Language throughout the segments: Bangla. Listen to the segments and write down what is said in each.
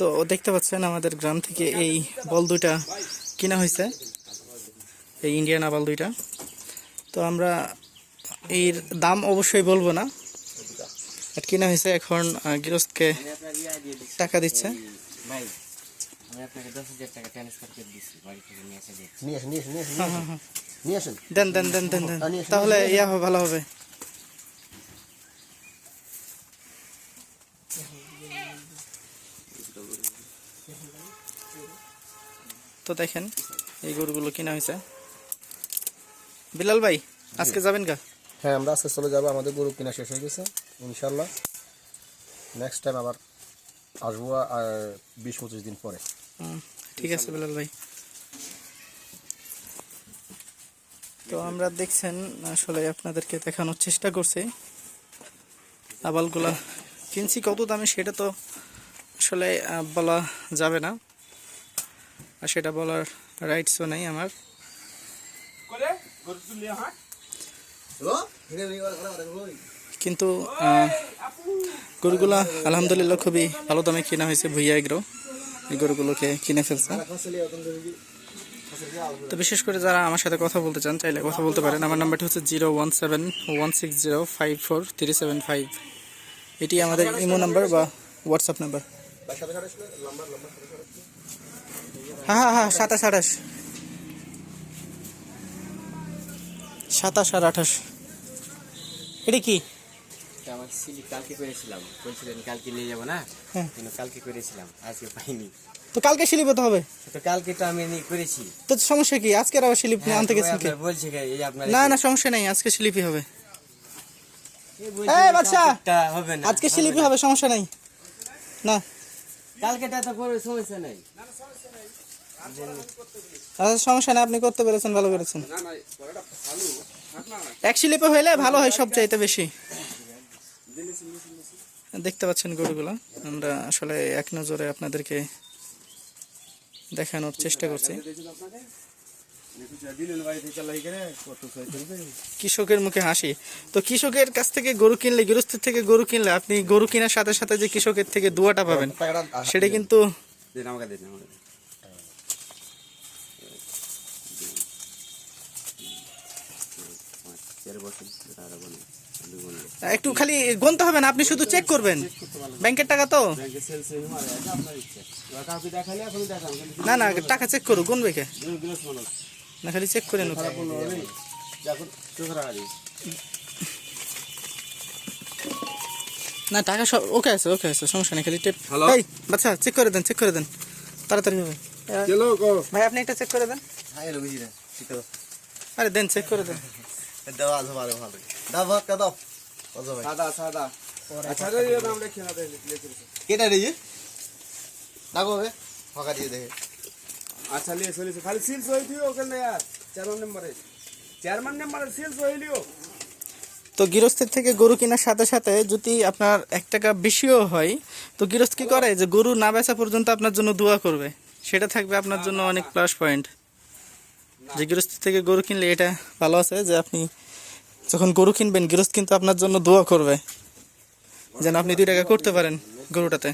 তো দেখতে পাচ্ছেন আমাদের গ্রাম থেকে এই বল দুইটা কিনা হয়েছে এই ইন্ডিয়ান আবাল দুইটা। তো আমরা এর দাম অবশ্যই বলব না। আর কিনা হয়েছে এখন গৃহস্থকে টাকা দিচ্ছে। হ্যাঁ হ্যাঁ হ্যাঁ। দেন দেন দেন দেন দেন। তাহলে ইয়া হবে ভালো হবে। তো দেখেন এই গরুগুলো কিনা হয়েছে। বিলাল ভাই আজকে যাবেন গা? হ্যাঁ আমরা আজকে চলে যাব আমাদের গরু কিনা শেষ হয়ে গেছে ইনশাল্লাহ নেক্সট টাইম আবার আসব আর বিশ পঁচিশ দিন পরে। ঠিক আছে বিলাল ভাই। তো আমরা দেখছেন আসলে আপনাদেরকে দেখানোর চেষ্টা করছি। আবালগুলা কিনছি কত দামে সেটা তো আসলে বলা যাবে না। আর সেটা বলার রাইটসও নেই আমার। কিন্তু গরুগুলা আলহামদুলিল্লাহ খুবই ভালো দামে কেনা হয়েছে ভুইয়া এগ্রো। এই গরুগুলোকে কিনে ফেলছে। তো বিশেষ করে যারা আমার সাথে কথা বলতে চান চাইলে কথা বলতে পারেন। আমার নাম্বারটি হচ্ছে zero one seven one six zero five four three seven five. এটি আমাদের ইমো নাম্বার বা হোয়াটসঅ্যাপ নাম্বার। হ্যাঁ হ্যাঁ হ্যাঁ সাতাশ আঠাশ। সাতাশ আর আঠাশ। এটা কি? আমার সিলি কালকে করেছিলাম। বলছিলেন কালকে নিয়ে যাব না? হ্যাঁ। কিন্তু কালকে করেছিলাম আজকে পাইনি। তো কালকে স্লিপ হতে হবে? তো কালকে তো আমি করেছি। তো সমস্যা কি? আজকের আবার স্লিপ হ্যাঁ, আনতে গেছেন কি? বলছে না না সমস্যা নেই আজকে স্লিপই হবে। এই না? আজকে স্লিপই হবে সমস্যা নাই। না। কালকেটা তো করে সমস্যা নাই। আচ্ছা সমস্যা নেই, আপনি করতে পেরেছেন, ভালো করেছেন। এক স্লিপে হইলে ভালো হয় সব চাইতে বেশি। দেখতে পাচ্ছেন গরুগুলো। আমরা আসলে এক নজরে আপনাদেরকে দেখানোর চেষ্টা করছি। কৃষকের মুখে হাসি। তো কৃষকের কাছ থেকে গরু কিনলে গৃহস্থের থেকে গরু কিনলে, আপনি গরু কেনার সাথে সাথে যে কৃষকের থেকে দুয়াটা পাবেন, সেটা কিন্তু একটু খালি গুনতে হবে না আপনি শুধু চেক করবেন। ব্যাংকের টাকা তো? এটা না না টাকা চেক করো গুনবে কে? না খালি চেক করে না টাকা সব ওকে আছে ওকে আছে সমস্যা নেই খালি টেপ? এই বাচ্চা চেক করে দেন চেক করে দেন। তাড়াতাড়ি হবে। ভাই আপনি একটা চেক করে দেন। হ্যাঁ আরে দেন চেক করে দেন। দেওয়া দাও আচ্ছা দেখে। আচ্ছা খালি লিও তো গৃহস্থের থেকে গরু কেনার সাথে সাথে যদি আপনার এক টাকা বেশিও হয় তো গৃহস্থ কি করে? যে গরু না বেচা পর্যন্ত আপনার জন্য দোয়া করবে। সেটা থাকবে আপনার জন্য অনেক প্লাস পয়েন্ট যে গৃহস্থ থেকে গরু কিনলে এটা ভালো আছে যে আপনি যখন গরু কিনবেন গৃহস্থ কিন্তু আপনার জন্য দোয়া করবে। যেন আপনি দুই টাকা করতে পারেন গরুটাতে।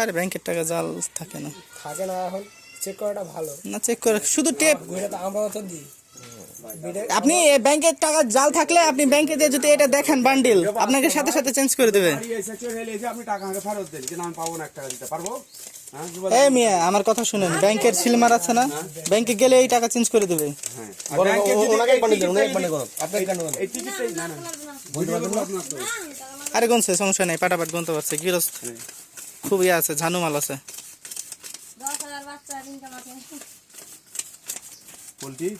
আরে ব্যাংকের টাকা জাল থাকে না। থাকে না এখন চেক করাটা ভালো। না চেক করে শুধু টেপ আমরাও তো দিই। আপনি ব্যাংকের টাকা জাল থাকলে আপনি ব্যাংকে দিয়ে যদি এটা দেখেন বান্ডিল আপনাকে সাথে সাথে চেঞ্জ করে দেবে। বাড়ি এসে চলে এসে আপনি টাকা আমাকে ফেরত দেন যে না আমি পাবো না এক টাকা দিতে পারব? হ্যাঁ? এই মিয়া আমার কথা শুনেন ব্যাংকের সিলমার আছে না? ব্যাংকে গেলে এই টাকা চেঞ্জ করে দেবে। হ্যাঁ। আরে গুনছে সমস্যা নেই পাটাপাট গুনতে পারছে গৃহস্থ। খুব ইয়ে আছে ঝানু মাল আছে। দশ হাজার বাচ্চা ইনকাম আছে পোলট্রি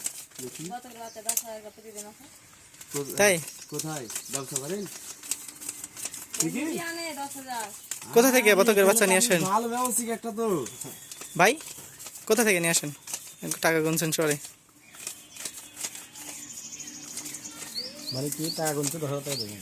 তাই? কোথায়? ব্যবসা করেন? কোথা থেকে বতকের বাচ্চা নিয়ে আসেন? ভালো ব্যবসায়িক একটা তো। ভাই কোথা থেকে নিয়ে আসেন? টাকা গুনছেন সরে মানে কি টাকা গুনছে দশ হাজার টাকা দেবেন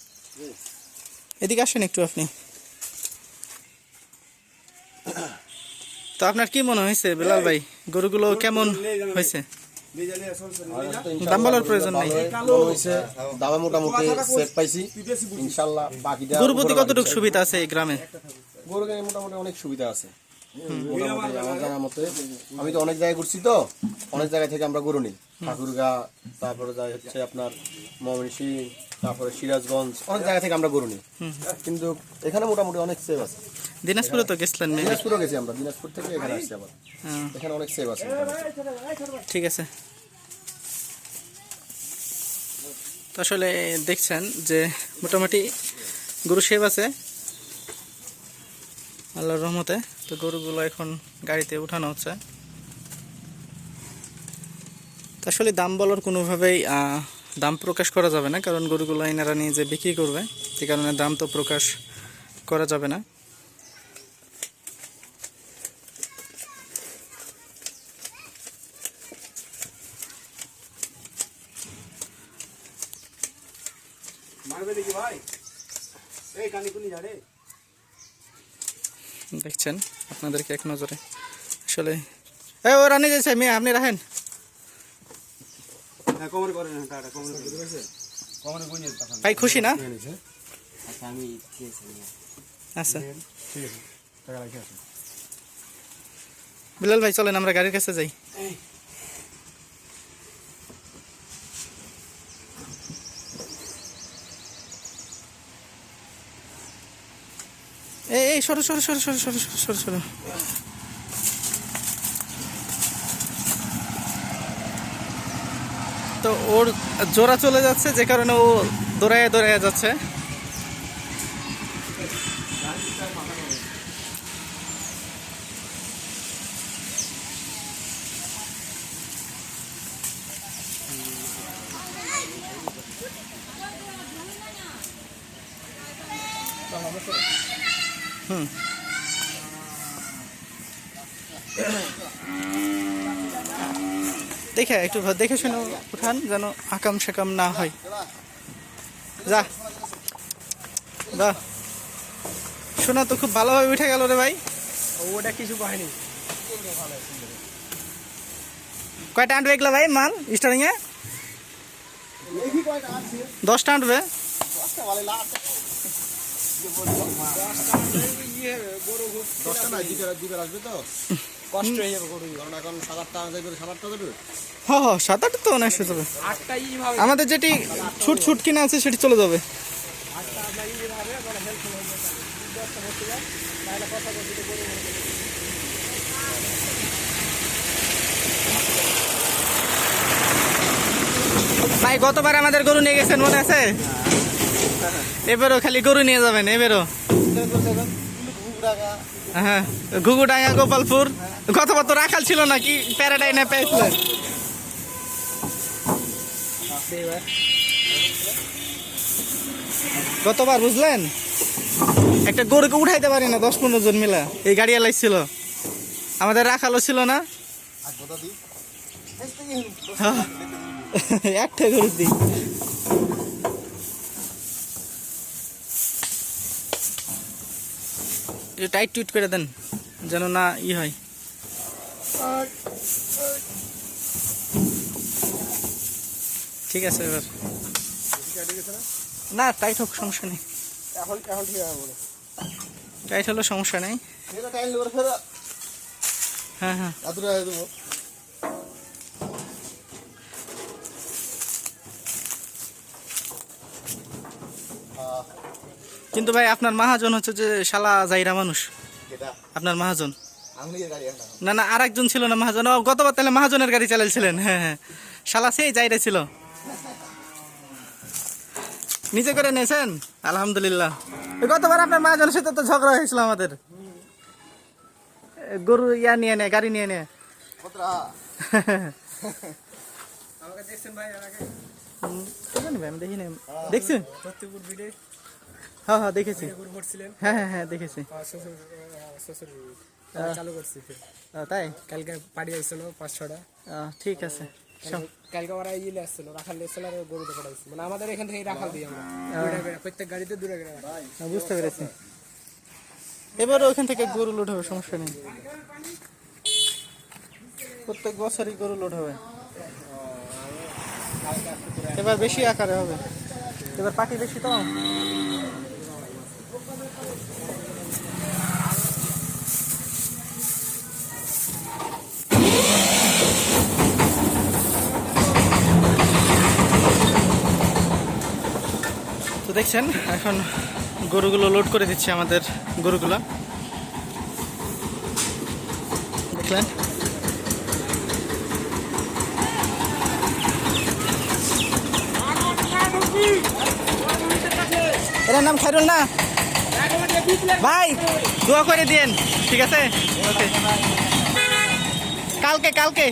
এদিকে আসেন একটু আপনি। তো আপনার কি মনে হয়েছে বিলাল ভাই? গরুগুলো কেমন হয়েছে? নিয়ে যালে সব সব নিয়ে যা। দাম বলার প্রয়োজন নেই। দামে মোটামুটি সেট পাইছি। ইনশাল্লাহ বাকিটা গরু প্রতি কতটুকু সুবিধা আছে এই গ্রামে? গরু মোটামুটি অনেক সুবিধা আছে। মোটামুটি আমার জানার মতে আমি তো অনেক জায়গায় ঘুরছি তো অনেক জায়গা থেকে আমরা গরু নিই। ঠাকুরগা তারপরে যাই হচ্ছে আপনার ময়মনসিং তারপরে সিরাজগঞ্জ অনেক জায়গা থেকে আমরা গরু নিই। কিন্তু এখানে মোটামুটি অনেক সেভ আছে। দিনাজপুরে তো গেছিলেন মেবি দিনাজপুরও গেছি আমরা দিনাজপুর থেকে এখানে আসছি আবার। হ্যাঁ, এখানে অনেক সেভ আছে। ঠিক আছে। তো আসলে দেখছেন যে মোটামুটি গরু সেব আছে। আল্লাহর রহমতে তো গরুগুলো এখন গাড়িতে উঠানো হচ্ছে। আসলে দাম বলার কোনোভাবেই আহ, দাম প্রকাশ করা যাবে না কারণ গরুগুলো এনারা নিয়ে যে বিক্রি করবে। সে কারণে দাম তো প্রকাশ করা যাবে না। দেখছেন আপনাদেরকে এক নজরে। আসলে ও রানি আপনি রাখেন হ্যাঁ কমরে করে না টাটা কমরে করে কমরে গুঁজে তখন ভাই খুশি না? আচ্ছা আমি খেয়েছি আচ্ছা। বিলাল ভাই চলেন আমরা গাড়ির কাছে যাই। এই। এই সরো সরো সরো সরো সরো সরো সরো। তো ওর জোড়া চলে যাচ্ছে যে কারণে ও দৌড়ায় দৌড়ায় যাচ্ছে। হুম। দেখে একটু দেখে শুনে উঠান যেন আকাম সাকাম না হয়। যা। যা। শোনা তো খুব ভালোভাবে উঠে গেল রে ভাই। ওটা কিছু কয়নি কয়টা আনবে এগুলো ভাই মাল স্টারিং এ দশটা আনবে? দশটা না দিবে দিবে আসবে তো? কষ্ট হয়ে যাবে গরু কারণ এখন সাত আটটা সাত আটটা যাবে হ হ সাত আট তো অনেক হয়ে যাবে আটটা আমাদের যেটি ছুট ছুট কিনা আছে সেটি চলে যাবে। ভাই গতবার আমাদের গরু নিয়ে গেছেন মনে আছে? এবারও খালি গরু নিয়ে যাবেন এবারও। হ্যাঁ ঘুঘুডাঙ্গা গোপালপুর। গতবার তো রাখাল ছিল নাকি প্যারাডাই না পেয়েছিলেন গতবার বুঝলেন? একটা গরুকে উঠাইতে পারি না দশ পনেরো জন মিলা। এই গাড়ি এলাই ছিল। আমাদের রাখালো ছিল না। হ্যাঁ। একটা গরু দি টাইট টুইট করে দেন যেন না ই হয়। ঠিক আছে এবার। না টাইট হোক সমস্যা নেই। টাইট হলো সমস্যা নেই। হ্যাঁ হ্যাঁ। কিন্তু ভাই আপনার মহাজন হচ্ছে যে শালা জাইরা মানুষ। আপনার মহাজন। না। না আর একজন ছিল না মহাজন। ও গতবার তাহলে মহাজনের গাড়ি চালাইছিলেন। হ্যাঁ হ্যাঁ। শালা সেই জাইরা ছিল। নিজে করে নিয়েছেন আলহামদুলিল্লাহ। এই গতবার আপনার মাঝনের সাথে তো ঝগড়া হয়েছিল আমাদের। গরু ইয়া নিয়ে নে গাড়ি নিয়ে নে। আমাকে দেখছেন ভাই এর হ্যাঁ হ্যাঁ দেখেছি। হ্যাঁ হ্যাঁ হ্যাঁ দেখেছি। চালু করছি তাই? কালকে পাড়ি আসছিল পাঁচ ছটা ঠিক আছে কালকে ওরা ইয়ে আসছিল রাখাল এসেছিল আর গরুতে পড়াইছি মানে আমাদের এখান থেকে রাখাল দিই আমরা। প্রত্যেক গাড়িতে করে হ্যাঁ, বুঝতে পেরেছি। এবার ওখান থেকে গরু লোড হবে সমস্যা নেই। প্রত্যেক বছরই গরু লোড হবে। এবার বেশি আকারে হবে। এবার পাটি বেশি তো? তো দেখছেন এখন গরুগুলো লোড করে দিচ্ছে আমাদের গরুগুলো। দেখলেন? এটার নাম খাইরুল না? ভাই দোয়া করে দিয়েন। ঠিক আছে? ওকে। কালকে কালকে।